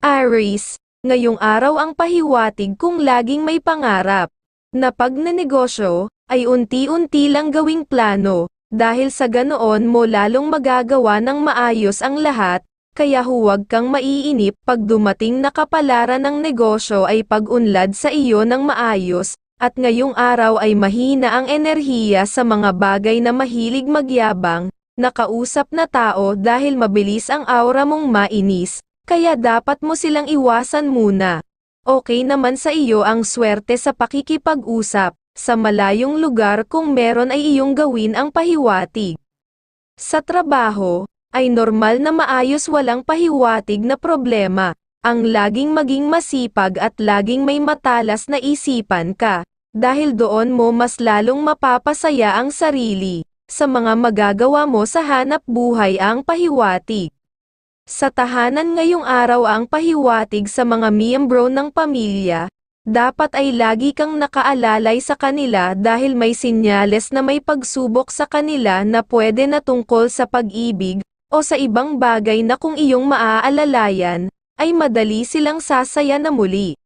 Aries, ngayong araw ang pahiwatig kung laging may pangarap. Na pag nanegosyo, ay unti-unti lang gawing plano, dahil sa ganoon mo lalong magagawa ng maayos ang lahat, kaya huwag kang maiinip pag dumating na kapalaran ng negosyo ay pag-unlad sa iyo ng maayos, at ngayong araw ay mahina ang enerhiya sa mga bagay na mahilig magyabang, nakausap na tao dahil mabilis ang aura mong mainis, kaya dapat mo silang iwasan muna. Okay naman sa iyo ang swerte sa pakikipag-usap, sa malayong lugar kung meron ay iyong gawin ang pahiwatig. Sa trabaho, ay normal na maayos walang pahiwatig na problema, ang laging maging masipag at laging may matalas na isipan ka, dahil doon mo mas lalong mapapasaya ang sarili, sa mga magagawa mo sa hanap buhay ang pahiwatig. Sa tahanan ngayong araw ang pahiwatig sa mga miyembro ng pamilya, dapat ay lagi kang nakaalalay sa kanila dahil may sinyales na may pagsubok sa kanila na pwede na tungkol sa pag-ibig, o sa ibang bagay na kung iyong maaalalayan, ay madali silang sasaya na muli.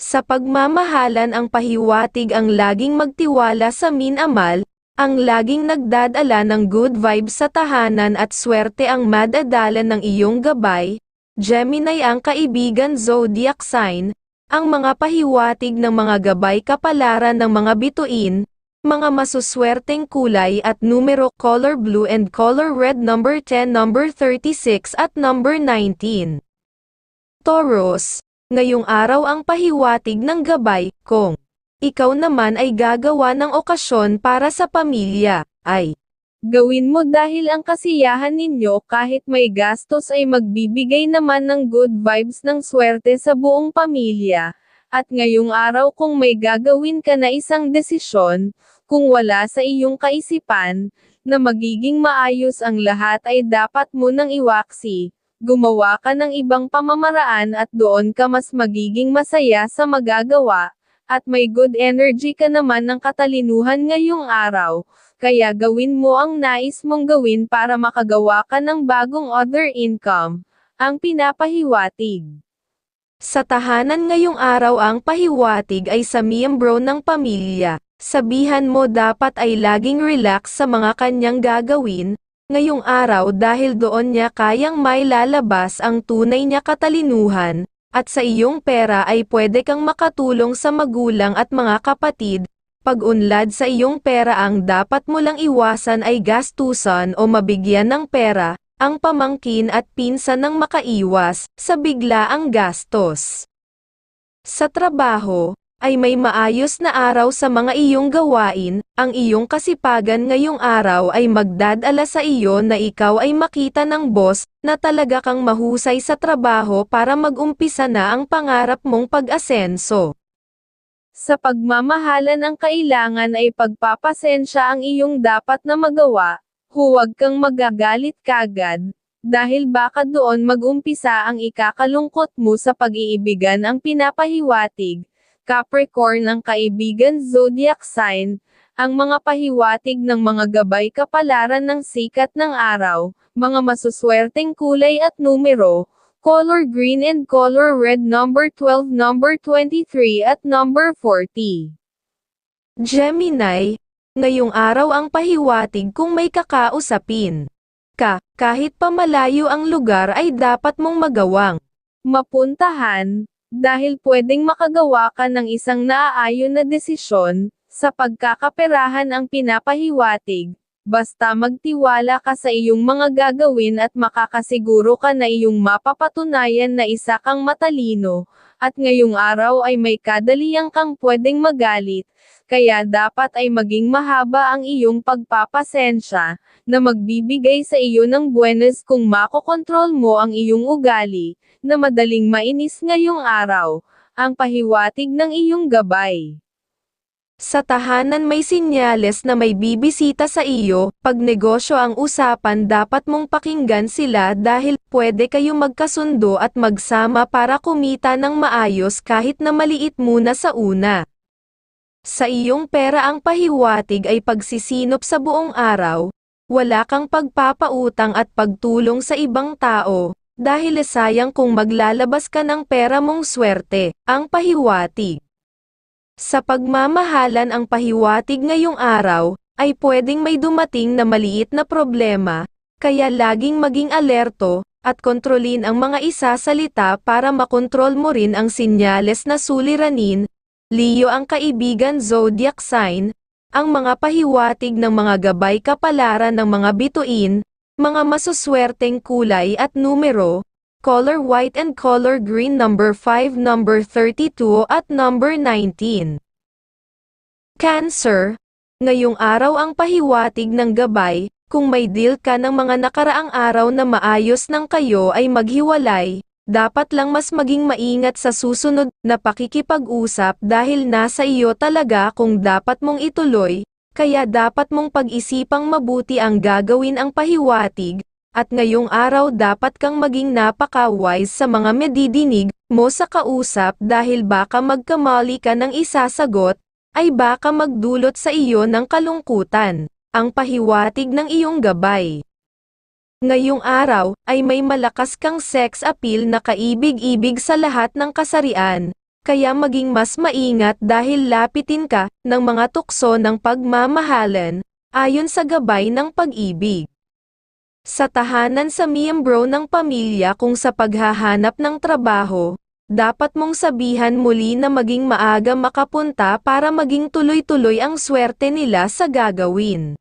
Sa pagmamahalan ang pahiwatig ang laging magtiwala sa minamal, ang laging nagdadala ng good vibes sa tahanan at swerte ang madadala ng iyong gabay, Gemini ang kaibigan zodiac sign, ang mga pahiwatig ng mga gabay kapalaran ng mga bituin, mga masuswerteng kulay at numero color blue and color red number 10 number 36 at number 19. Taurus, ngayong araw ang pahiwatig ng gabay, kung ikaw naman ay gagawa ng okasyon para sa pamilya, ay gawin mo dahil ang kasiyahan ninyo kahit may gastos ay magbibigay naman ng good vibes ng swerte sa buong pamilya. At ngayong araw kung may gagawin ka na isang desisyon, kung wala sa iyong kaisipan, na magiging maayos ang lahat ay dapat mo nang iwaksi, gumawa ka ng ibang pamamaraan at doon ka mas magiging masaya sa magagawa, at may good energy ka naman ng katalinuhan ngayong araw, kaya gawin mo ang nais mong gawin para makagawa ka ng bagong other income, ang pinapahiwatig. Sa tahanan ngayong araw ang pahiwatig ay sa miyembro ng pamilya, sabihan mo dapat ay laging relax sa mga kanyang gagawin, ngayong araw dahil doon niya kayang may lalabas ang tunay niya katalinuhan, at sa iyong pera ay pwede kang makatulong sa magulang at mga kapatid, pag-unlad sa iyong pera ang dapat mo lang iwasan ay gastusan o mabigyan ng pera, ang pamangkin at pinsan ng makaiwas sa biglaang gastos. Sa trabaho, ay may maayos na araw sa mga iyong gawain, ang iyong kasipagan ngayong araw ay magdadala sa iyo na ikaw ay makita ng boss, na talaga kang mahusay sa trabaho para mag-umpisa na ang pangarap mong pag-asenso. Sa pagmamahala ng kailangan ay pagpapasensya ang iyong dapat na magawa, huwag kang magagalit kagad, dahil baka doon mag-umpisa ang ikakalungkot mo sa pag-iibigan ang pinapahiwatig, Capricorn ang kaibigan zodiac sign, ang mga pahiwatig ng mga gabay kapalaran ng sikat ng araw, mga masuswerteng kulay at numero, color green and color red number 12 number 23 at number 40. Gemini, ngayong araw ang pahiwatig kung may kakausapin. Ka, kahit pamalayo ang lugar ay dapat mong magawang mapuntahan, dahil pwedeng makagawa ka ng isang naaayon na desisyon, sa pagkakaperahan ang pinapahiwatig, basta magtiwala ka sa iyong mga gagawin at makakasiguro ka na iyong mapapatunayan na isa kang matalino, at ngayong araw ay may kadaliang kang pwedeng magalit, kaya dapat ay maging mahaba ang iyong pagpapasensya, na magbibigay sa iyo ng buenas kung makokontrol mo ang iyong ugali, na madaling mainis ngayong araw, ang pahiwatig ng iyong gabay. Sa tahanan may sinyales na may bibisita sa iyo, pag negosyo ang usapan dapat mong pakinggan sila dahil pwede kayo magkasundo at magsama para kumita ng maayos kahit na maliit muna sa una. Sa iyong pera ang pahiwatig ay pagsisinop sa buong araw, wala kang pagpapautang at pagtulong sa ibang tao, dahil sayang kung maglalabas ka ng pera mong swerte, ang pahiwatig. Sa pagmamahalan ang pahiwatig ngayong araw, ay pwedeng may dumating na maliit na problema, kaya laging maging alerto, at kontrolin ang mga isasalita para makontrol mo rin ang sinyales na suliranin, Leo ang kaibigan zodiac sign, ang mga pahiwatig ng mga gabay kapalaran ng mga bituin, mga masuswerteng kulay at numero, color white and color green number 5 number 32 at number 19. Cancer, ngayong araw ang pahiwatig ng gabay, kung may deal ka ng mga nakaraang araw na maayos ng kayo ay maghiwalay, dapat lang mas maging maingat sa susunod na pakikipag-usap dahil nasa iyo talaga kung dapat mong ituloy, kaya dapat mong pag-isipang mabuti ang gagawin ang pahiwatig, at ngayong araw dapat kang maging napaka-wise sa mga medidinig mo sa kausap dahil baka magkamali ka ng isasagot, ay baka magdulot sa iyo ng kalungkutan, ang pahiwatig ng iyong gabay. Ngayong araw, ay may malakas kang sex appeal na kaibig-ibig sa lahat ng kasarian, kaya maging mas maingat dahil lapitin ka ng mga tukso ng pagmamahalan, ayon sa gabay ng pag-ibig. Sa tahanan sa miyembro ng pamilya kung sa paghahanap ng trabaho, dapat mong sabihan muli na maging maaga makapunta para maging tuloy-tuloy ang swerte nila sa gagawin.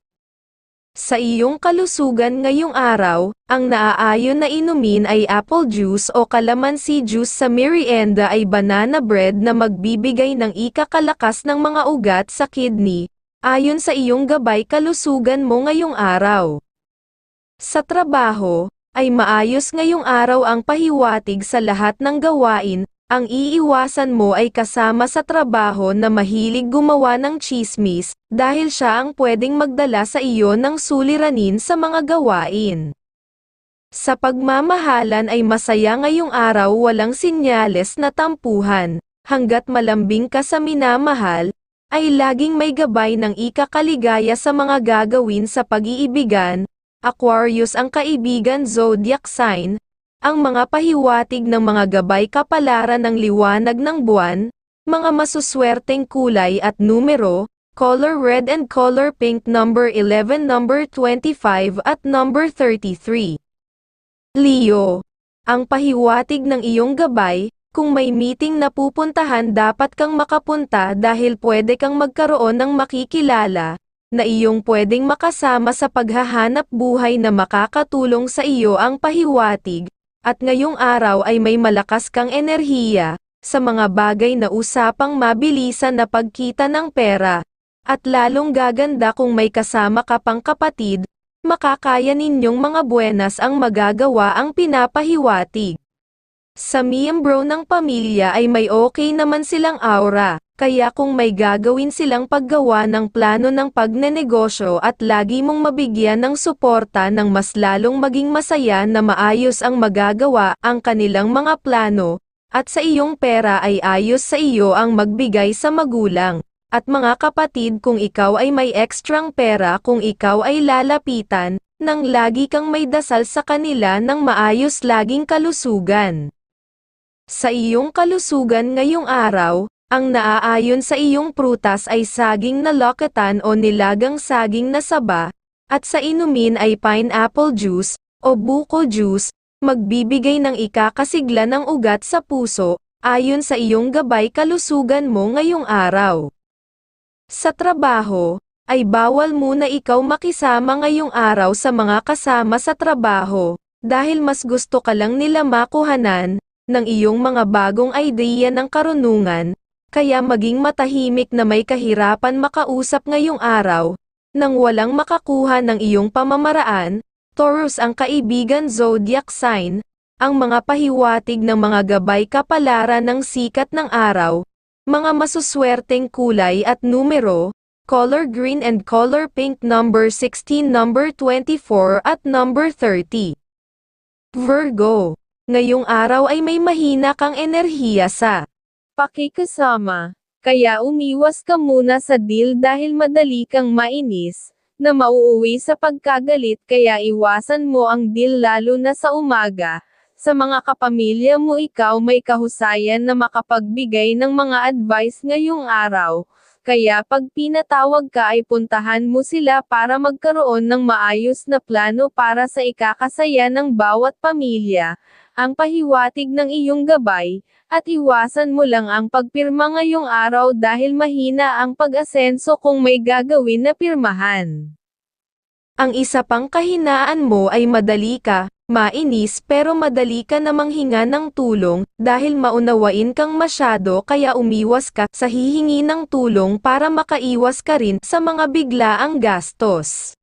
Sa iyong kalusugan ngayong araw, ang naaayon na inumin ay apple juice o calamansi juice sa merienda ay banana bread na magbibigay ng ikakalakas ng mga ugat sa kidney, ayon sa iyong gabay kalusugan mo ngayong araw. Sa trabaho, ay maayos ngayong araw ang pahiwatig sa lahat ng gawain, ang iiwasan mo ay kasama sa trabaho na mahilig gumawa ng chismis, dahil siya ang pwedeng magdala sa iyo ng suliranin sa mga gawain. Sa pagmamahalan ay masaya ngayong araw walang sinyales na tampuhan, hanggat malambing ka sa minamahal, ay laging may gabay ng ikakaligaya sa mga gagawin sa pag-iibigan, Aquarius ang kaibigan zodiac sign, ang mga pahiwatig ng mga gabay kapalaran ng liwanag ng buwan, mga masuswerteng kulay at numero, color red and color pink number 11 number 25 at number 33. Leo, ang pahiwatig ng iyong gabay, kung may meeting na pupuntahan dapat kang makapunta dahil pwede kang magkaroon ng makikilala, na iyong pwedeng makasama sa paghahanap buhay na makakatulong sa iyo ang pahiwatig, at ngayong araw ay may malakas kang enerhiya, sa mga bagay na usapang mabilisan na pagkita ng pera, at lalong gaganda kung may kasama ka pang kapatid, makakaya ninyong mga buenas ang magagawa ang pinapahiwatig. Sa miyembro ng pamilya ay may okay naman silang aura, kaya kung may gagawin silang paggawa ng plano ng pagnenegosyo at lagi mong mabigyan ng suporta ng mas lalong maging masaya na maayos ang magagawa ang kanilang mga plano, at sa iyong pera ay ayos sa iyo ang magbigay sa magulang. At mga kapatid kung ikaw ay may ekstrang pera kung ikaw ay lalapitan, nang lagi kang may dasal sa kanila ng maayos laging kalusugan. Sa iyong kalusugan ngayong araw, ang naaayon sa iyong prutas ay saging na lokatan o nilagang saging na saba, at sa inumin ay pineapple juice, o buko juice, magbibigay ng ikakasigla ng ugat sa puso, ayon sa iyong gabay kalusugan mo ngayong araw. Sa trabaho, ay bawal muna ikaw makisama ngayong araw sa mga kasama sa trabaho, dahil mas gusto ka lang nila makuhanan, ng iyong mga bagong idea ng karunungan, kaya maging matahimik na may kahirapan makausap ngayong araw, nang walang makakuha ng iyong pamamaraan, Taurus ang kaibigan zodiac sign, ang mga pahiwatig ng mga gabay kapalaran ng sikat ng araw, mga masuswerteng kulay at numero, color green and color pink number 16 number 24 at number 30. Virgo Ngayong araw ay may mahina kang enerhiya sa pakikasama. Kaya umiwas ka muna sa deal dahil madali kang mainis, na mauuwi sa pagkagalit kaya iwasan mo ang deal lalo na sa umaga, Sa mga kapamilya mo ikaw may kahusayan na makapagbigay ng mga advice ngayong araw, kaya pag pinatawag ka ay puntahan mo sila para magkaroon ng maayos na plano para sa ikakasaya ng bawat pamilya, ang pahiwatig ng iyong gabay, at iwasan mo lang ang pagpirma ngayong araw dahil mahina ang pag-asenso kung may gagawin na pirmahan. Ang isa pang kahinaan mo ay madali ka, mainis pero madali ka namang hinga ng tulong, dahil maunawain kang masyado kaya umiwas ka sa hihingi ng tulong para makaiwas ka rin sa mga biglaang gastos.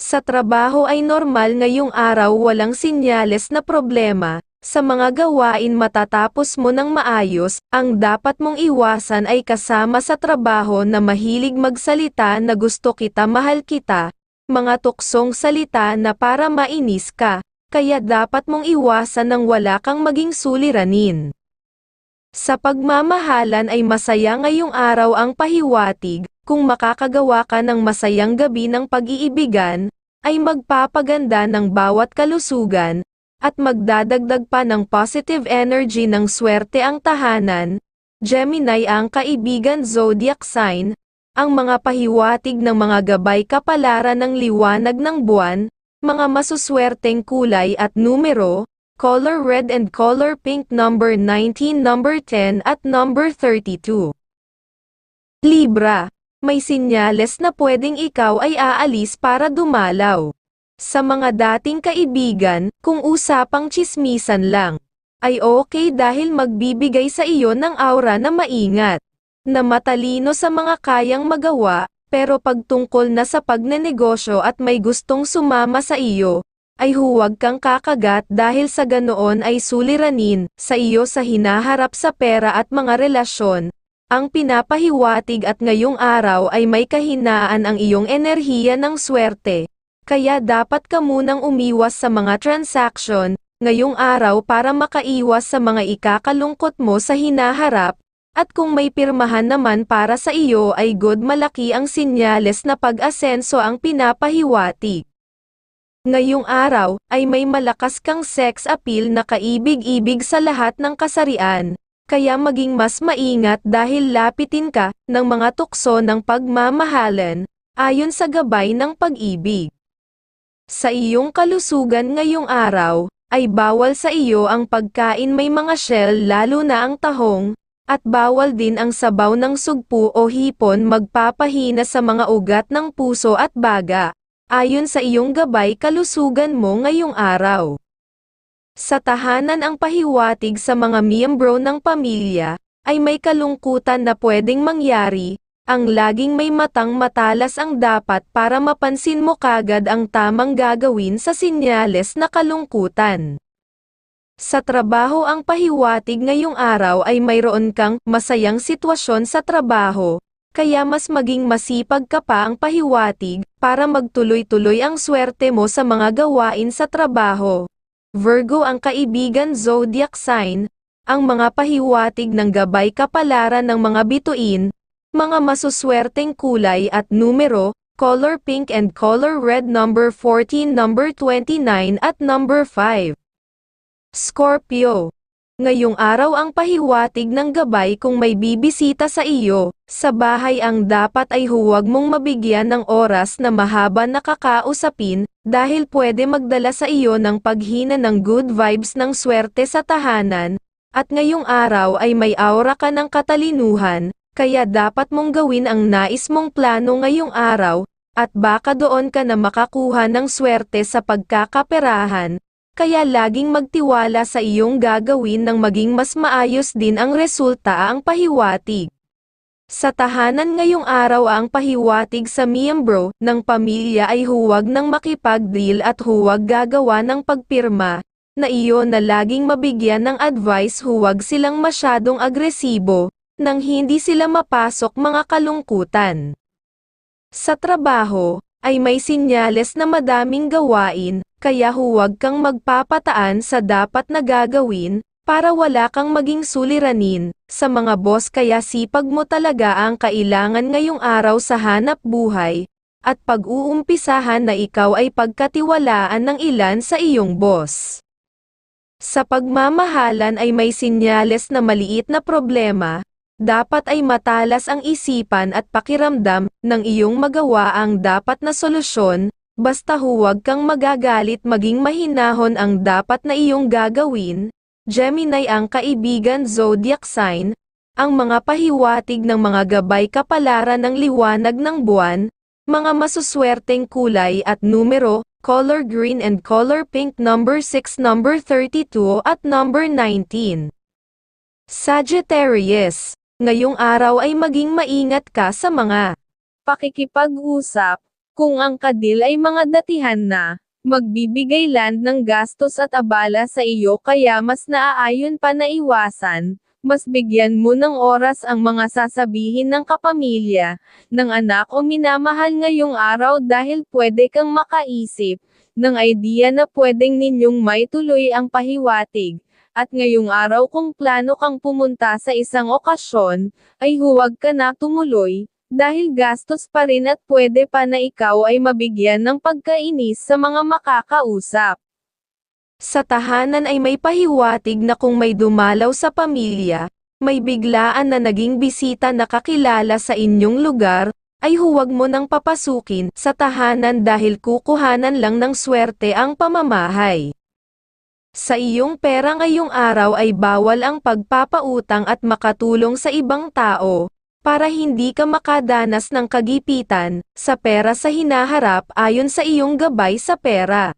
Sa trabaho ay normal ngayong araw walang sinyales na problema, sa mga gawain matatapos mo ng maayos, ang dapat mong iwasan ay kasama sa trabaho na mahilig magsalita na gusto kita mahal kita, mga tuksong salita na para mainis ka, kaya dapat mong iwasan ng wala kang maging suliranin. Sa pagmamahalan ay masaya ngayong araw ang pahiwatig, kung makakagawa ka ng masayang gabi ng pag-iibigan, ay magpapaganda ng bawat kalusugan, at magdadagdag pa ng positive energy ng swerte ang tahanan. Gemini ang kaibigan zodiac sign, ang mga pahiwatig ng mga gabay kapalaran ng liwanag ng buwan, mga masuswerteng kulay at numero, color red and color pink number 19 number 10 at number 32. Libra, may sinyales na pwedeng ikaw ay aalis para dumalaw. Sa mga dating kaibigan, kung usapang chismisan lang, ay okay dahil magbibigay sa iyo ng aura na maingat na matalino sa mga kayang magawa, pero pagtungkol na sa pagnenegosyo at may gustong sumama sa iyo, ay huwag kang kakagat dahil sa ganoon ay suliranin sa iyo sa hinaharap sa pera at mga relasyon. Ang pinapahiwatig at ngayong araw ay may kahinaan ang iyong enerhiya ng swerte, kaya dapat ka munang umiwas sa mga transaction, ngayong araw para makaiwas sa mga ikakalungkot mo sa hinaharap, at kung may pirmahan naman para sa iyo ay good malaki ang sinyales na pag-asenso ang pinapahiwatig. Ngayong araw, ay may malakas kang sex appeal na kaibig-ibig sa lahat ng kasarian, kaya maging mas maingat dahil lapitin ka ng mga tukso ng pagmamahalan, ayon sa gabay ng pag-ibig. Sa iyong kalusugan ngayong araw, ay bawal sa iyo ang pagkain may mga shell lalo na ang tahong, at bawal din ang sabaw ng sugpo o hipon magpapahina sa mga ugat ng puso at baga, ayon sa iyong gabay kalusugan mo ngayong araw. Sa tahanan ang pahiwatig sa mga miyembro ng pamilya, ay may kalungkutan na pwedeng mangyari, ang laging may matang matalas ang dapat para mapansin mo kagad ang tamang gagawin sa sinyales na kalungkutan. Sa trabaho ang pahiwatig ngayong araw ay mayroon kang masayang sitwasyon sa trabaho, kaya mas maging masipag ka pa ang pahiwatig para magtuloy-tuloy ang swerte mo sa mga gawain sa trabaho. Virgo ang kaibigan zodiac sign, ang mga pahiwatig ng gabay kapalaran ng mga bituin, mga masuswerteng kulay at numero, color pink and color red number 14 number 29 at number 5. Scorpio. Ngayong araw ang pahiwatig ng gabay kung may bibisita sa iyo, sa bahay ang dapat ay huwag mong mabigyan ng oras na mahaba na kakausapin, dahil pwede magdala sa iyo ng paghina ng good vibes ng swerte sa tahanan, at ngayong araw ay may aura ka ng katalinuhan, kaya dapat mong gawin ang nais mong plano ngayong araw, at baka doon ka na makakuha ng swerte sa pagkakaperahan, kaya laging magtiwala sa iyong gagawin nang maging mas maayos din ang resulta ang pahiwatig. Sa tahanan ngayong araw ang pahiwatig sa miyembro ng pamilya ay huwag nang makipag-deal at huwag gagawa ng pagpirma, na iyo na laging mabigyan ng advice huwag silang masyadong agresibo, nang hindi sila mapasok mga kalungkutan. Sa trabaho, ay may sinyales na madaming gawain, kaya huwag kang magpapataan sa dapat na gagawin, para wala kang maging suliranin, sa mga boss kaya sipag mo talaga ang kailangan ngayong araw sa hanap buhay, at pag-uumpisahan na ikaw ay pagkatiwalaan ng ilan sa iyong boss. Sa pagmamahalan ay may sinyales na maliit na problema, dapat ay matalas ang isipan at pakiramdam ng iyong magawa ang dapat na solusyon, basta huwag kang magagalit maging mahinahon ang dapat na iyong gagawin. Gemini ang kaibigan zodiac sign, ang mga pahiwatig ng mga gabay kapalaran ng liwanag ng buwan, mga masuswerteng kulay at numero, color green and color pink number 6 number 32 at number 19. Sagittarius, ngayong araw ay maging maingat ka sa mga Pakikipag-usap, kung ang kadil ay mga datihan na, magbibigay land ng gastos at abala sa iyo kaya mas naaayon pa na iwasan, mas bigyan mo ng oras ang mga sasabihin ng kapamilya, ng anak o minamahal ngayong araw dahil pwede kang makaisip, ng idea na pwedeng ninyong maituloy ang pahiwatig. At ngayong araw kung plano kang pumunta sa isang okasyon, ay huwag ka na tumuloy, dahil gastos pa rin at pwede pa na ikaw ay mabigyan ng pagkainis sa mga makakausap. Sa tahanan ay may pahiwatig na kung may dumalaw sa pamilya, may biglaan na naging bisita na kakilala sa inyong lugar, ay huwag mo nang papasukin sa tahanan dahil kukuhanan lang ng swerte ang pamamahay. Sa iyong pera ngayong araw ay bawal ang pagpapautang at makatulong sa ibang tao, para hindi ka makadanas ng kagipitan sa pera sa hinaharap ayon sa iyong gabay sa pera.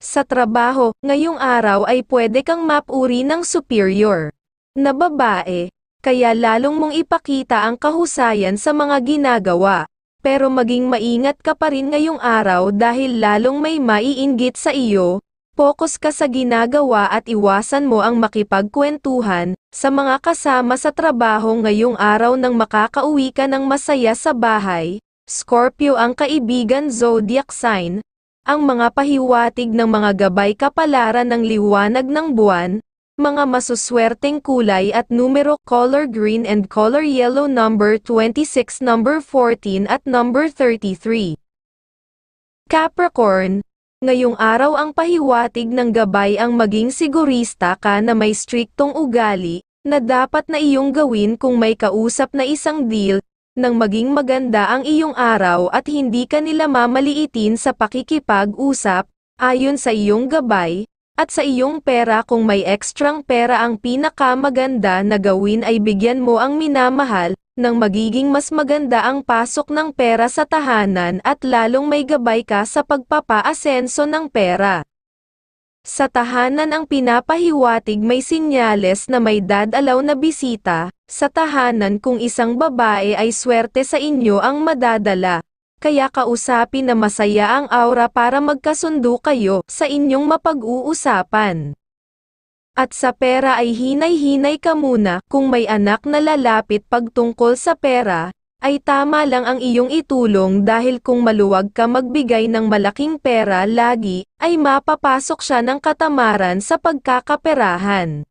Sa trabaho, ngayong araw ay pwede kang mapuri ng superior na babae, kaya lalong mong ipakita ang kahusayan sa mga ginagawa. Pero maging maingat ka pa rin ngayong araw dahil lalong may maiinggit sa iyo, Fokus ka sa ginagawa at iwasan mo ang makipagkwentuhan sa mga kasama sa trabaho ngayong araw nang makakauwi ka ng masaya sa bahay. Scorpio ang kaibigan zodiac sign. Ang mga pahiwatig ng mga gabay kapalaran ng liwanag ng buwan, mga masuswerteng kulay at numero color green and color yellow number 26 number 14 at number 33. Capricorn, Ngayong araw ang pahiwatig ng gabay ang maging sigurista ka na may striktong ugali, na dapat na iyong gawin kung may kausap na isang deal, nang maging maganda ang iyong araw at hindi ka nila mamaliitin sa pakikipag-usap, ayon sa iyong gabay, at sa iyong pera kung may ekstrang pera ang pinakamaganda na gawin ay bigyan mo ang minamahal, nang magiging mas maganda ang pasok ng pera sa tahanan at lalong may gabay ka sa pagpapaasenso ng pera. Sa tahanan ang pinapahiwatig may sinyales na may dadalaw na bisita, sa tahanan kung isang babae ay swerte sa inyo ang madadala, kaya kausapin na masaya ang aura para magkasundo kayo sa inyong mapag-uusapan. At sa pera ay hinay-hinay ka muna kung may anak na lalapit pagtungkol sa pera, ay tama lang ang iyong itulong dahil kung maluwag ka magbigay ng malaking pera lagi, ay mapapasok siya ng katamaran sa pagkakaperahan.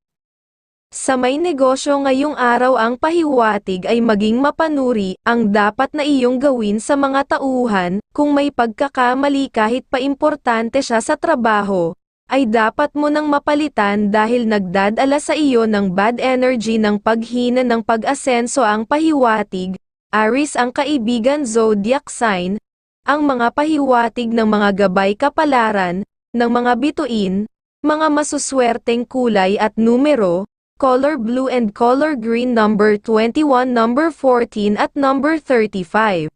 Sa may negosyo ngayong araw ang pahiwatig ay maging mapanuri ang dapat na iyong gawin sa mga tauhan, kung may pagkakamali kahit pa importante siya sa trabaho, ay dapat mo nang mapalitan dahil nagdadala sa iyo ng bad energy ng paghina ng pag-asenso ang pahiwatig, Aris ang kaibigan zodiac sign, ang mga pahiwatig ng mga gabay kapalaran, ng mga bituin, mga masuswerteng kulay at numero, color blue and color green number 21 number 14 at number 35.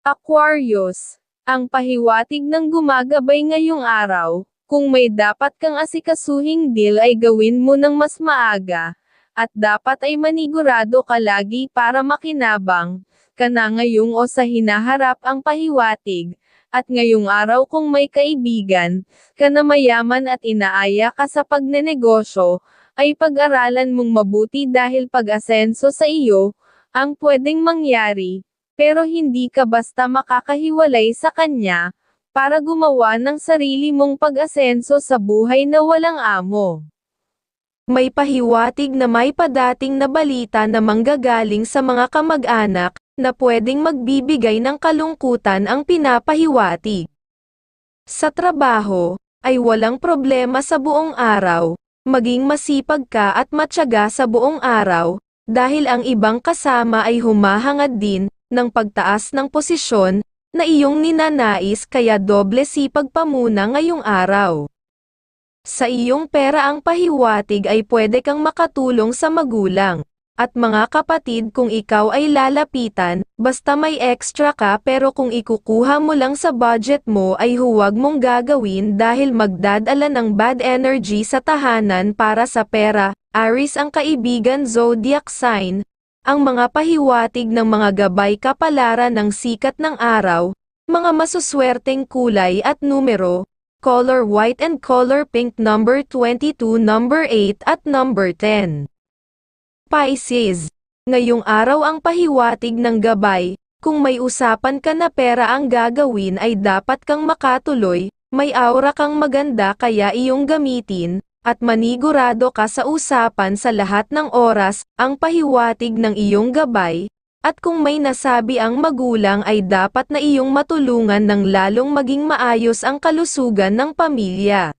Aquarius, ang pahiwatig ng gumagabay ngayong araw, kung may dapat kang asikasuhing deal ay gawin mo ng mas maaga, at dapat ay manigurado ka lagi para makinabang, ka na ngayong o sa hinaharap ang pahiwatig, at ngayong araw kung may kaibigan, ka na mayaman at inaaya ka sa pagnenegosyo, ay pag-aralan mong mabuti dahil pag-asenso sa iyo, ang pwedeng mangyari, pero hindi ka basta makakahiwalay sa kanya, para gumawa ng sarili mong pag-asenso sa buhay na walang amo. May pahiwatig na may padating na balita na manggagaling sa mga kamag-anak, na pwedeng magbibigay ng kalungkutan ang pinapahiwatig. Sa trabaho, ay walang problema sa buong araw, maging masipag ka at matyaga sa buong araw, dahil ang ibang kasama ay humahangad din, ng pagtaas ng posisyon, na iyong ninanais kaya doble sipag pa muna ngayong araw. Sa iyong pera ang pahiwatig ay pwede kang makatulong sa magulang, at mga kapatid kung ikaw ay lalapitan, basta may extra ka pero kung ikukuha mo lang sa budget mo ay huwag mong gagawin dahil magdadala ng bad energy sa tahanan para sa pera, Aris ang kaibigan zodiac sign, ang mga pahiwatig ng mga gabay kapalaran ng sikat ng araw, mga masuswerteng kulay at numero, color white and color pink number 22 number 8 at number 10. Pisces, ngayong araw ang pahiwatig ng gabay, kung may usapan ka na pera ang gagawin ay dapat kang makatuloy, may aura kang maganda kaya iyong gamitin, at manigurado ka sa usapan sa lahat ng oras, ang pahiwatig ng iyong gabay, at kung may nasabi ang magulang ay dapat na iyong matulungan ng lalong maging maayos ang kalusugan ng pamilya.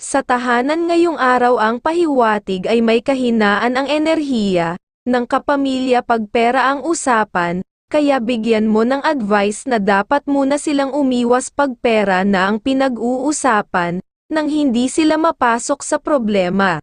Sa tahanan ngayong araw ang pahiwatig ay may kahinaan ang enerhiya, ng kapamilya pag pera ang usapan, kaya bigyan mo ng advice na dapat muna silang umiwas pag pera na ang pinag-uusapan, nang hindi sila mapasok sa problema.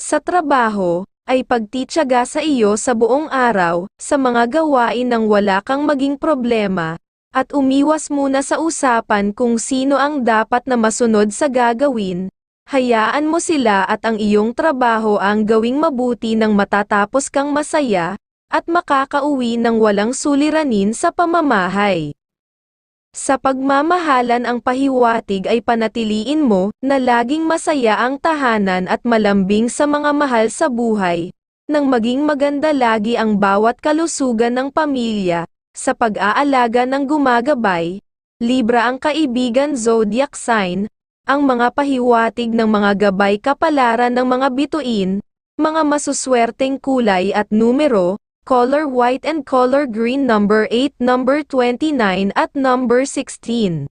Sa trabaho, ay pagtityaga sa iyo sa buong araw, sa mga gawain nang wala kang maging problema, at umiwas muna sa usapan kung sino ang dapat na masunod sa gagawin, hayaan mo sila at ang iyong trabaho ang gawing mabuti nang matatapos kang masaya, at makakauwi ng walang suliranin sa pamamahay. Sa pagmamahalan ang pahiwatig ay panatiliin mo, na laging masaya ang tahanan at malambing sa mga mahal sa buhay, nang maging maganda lagi ang bawat kalusugan ng pamilya, sa pag-aalaga ng gumagabay, Libra ang kaibigan zodiac sign, ang mga pahiwatig ng mga gabay kapalaran ng mga bituin, mga masuswerteng kulay at numero, color white and color green number 8 number 29 at number 16.